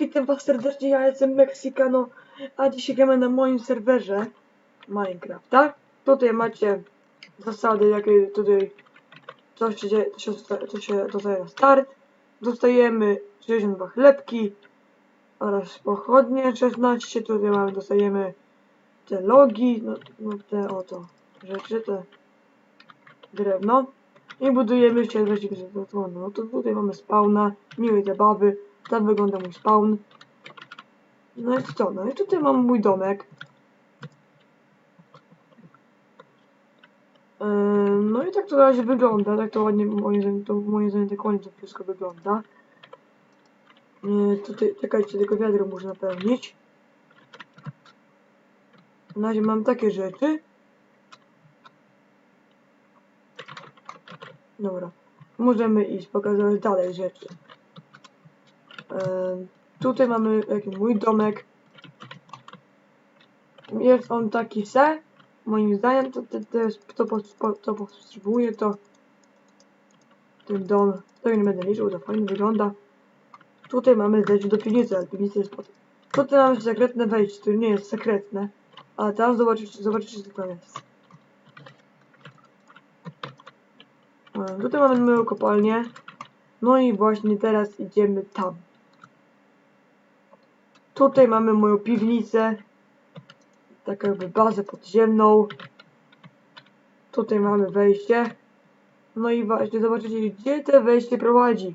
witam was serdecznie, ja jestem Meksykano, a dzisiaj gramy na moim serwerze Minecraft, tak? Tutaj macie zasady, jakie tutaj coś się dzieje, to się, się dostaje na start. Dostajemy 62 chlebki oraz pochodnie 16, tutaj mamy, dostajemy te logi, no, no te oto rzeczy, te drewno i budujemy się. No to tutaj mamy spawna, miłej zabawy, tak wygląda mój spawn. No i co? No i tutaj mam mój domek. Ym, No i tak to na razie wygląda, tak to ładnie, moim zdaniem, to moim zdaniem tak ładnie to wszystko wygląda. Yy, tutaj, czekajcie, tylko wiadro muszę napełnić. Na razie mam takie rzeczy. Dobra. Możemy iść, pokazywać dalej rzeczy. Em, tutaj mamy taki mój domek. Jest on taki se. Moim zdaniem to, to, to to, po- po- to potrzebuje to ten dom. To nie będę liczył, to fajnie wygląda. Tutaj mamy zejście do piwnicy, ale piwnica jest pod... Tutaj mamy sekretne wejście, które nie jest sekretne. Ale tam zobaczycie, zobaczycie co tam jest. E, Tutaj mamy moją kopalnię. No i właśnie teraz idziemy tam. Tutaj mamy moją piwnicę. Taką jakby bazę podziemną. Tutaj mamy wejście. No i właśnie zobaczycie, gdzie to wejście prowadzi.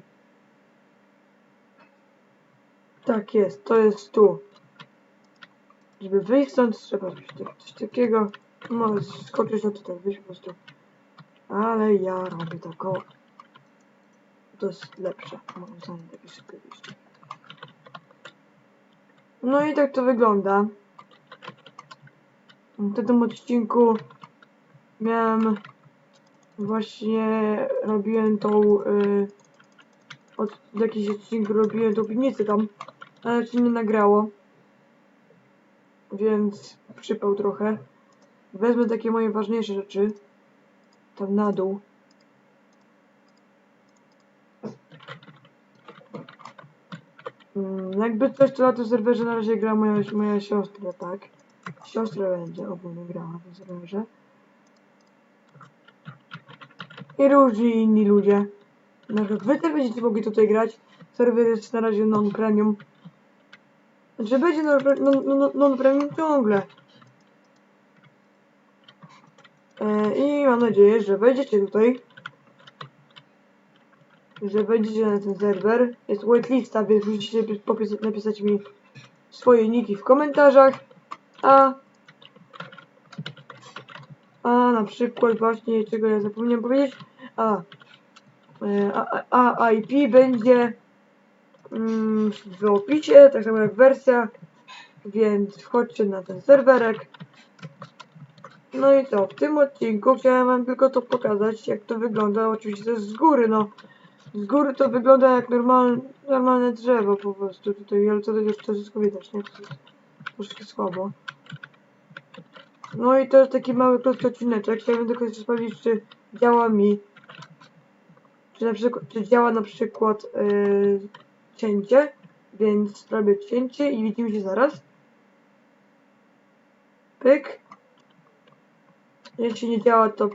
Tak jest, to jest tu. Żeby wyjść stąd trzeba zrobić tak- coś takiego. Może skoczyć na tutaj, wyjść po prostu. Ale ja robię tak o. To jest lepsze. Szybkie wyjście. No i tak to wygląda. W tym odcinku miałem właśnie robiłem tą y, od jakiś odcinku robiłem tą piwnicę tam, ale się nie nagrało. Więc przypał trochę. Wezmę takie moje ważniejsze rzeczy. Tam na dół. Mm, jakby coś, to na tym serwerze na razie gra moja, moja siostra, tak? Siostra będzie ogólnie grała na tym serwerze. I różni inni ludzie. Na przykład wy też będziecie mogli tutaj grać. Serwer jest na razie non-premium. Znaczy będzie non- non- non- non-premium ciągle. E, I mam nadzieję, że wejdziecie tutaj. Że wejdziecie na ten serwer. Jest whitelista, więc musicie napisać mi swoje niki w komentarzach. A a na przykład właśnie, czego ja zapomniałem powiedzieć, a, e, a, a, IP będzie mm, w opisie, tak samo jak wersja, więc wchodźcie na ten serwerek. No i co, w tym odcinku chciałem wam tylko to pokazać, jak to wygląda, oczywiście z góry, no. Z góry to wygląda jak normal, normalne drzewo po prostu tutaj, ale to już to wszystko widać, nie? To jest troszkę słabo. No i to jest taki mały krótki odcineczek. Chciałbym tylko jeszcze sprawdzić, czy działa mi. Czy na przykład, czy działa na przykład yy, cięcie. Więc robię cięcie i widzimy się zaraz. Pyk. Jeśli nie działa, to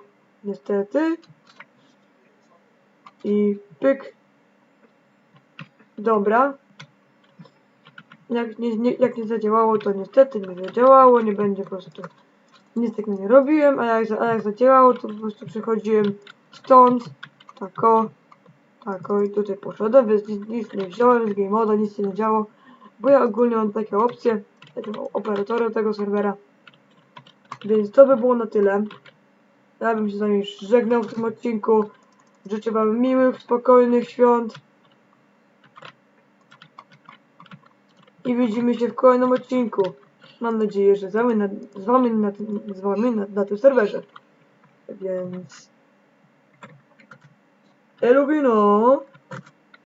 niestety. I pyk. Dobra. Jak nie, nie, jak nie zadziałało, to niestety nie zadziałało. Nie będzie po prostu nic takiego nie robiłem, a jak, a jak zadziałało, to po prostu przechodziłem stąd, tako, tako i tutaj poszedłem, więc nic, nic nie wziąłem z game moda, nic się nie działo, bo ja ogólnie mam takie opcje, jestem operatorem tego serwera, więc to by było na tyle. Ja bym się z już żegnał w tym odcinku, życzę wam miłych, spokojnych świąt i widzimy się w kolejnym odcinku. Mam nadzieję, że z wami na, z wami na, z wami na, na tym serwerze. Więc... Elubino!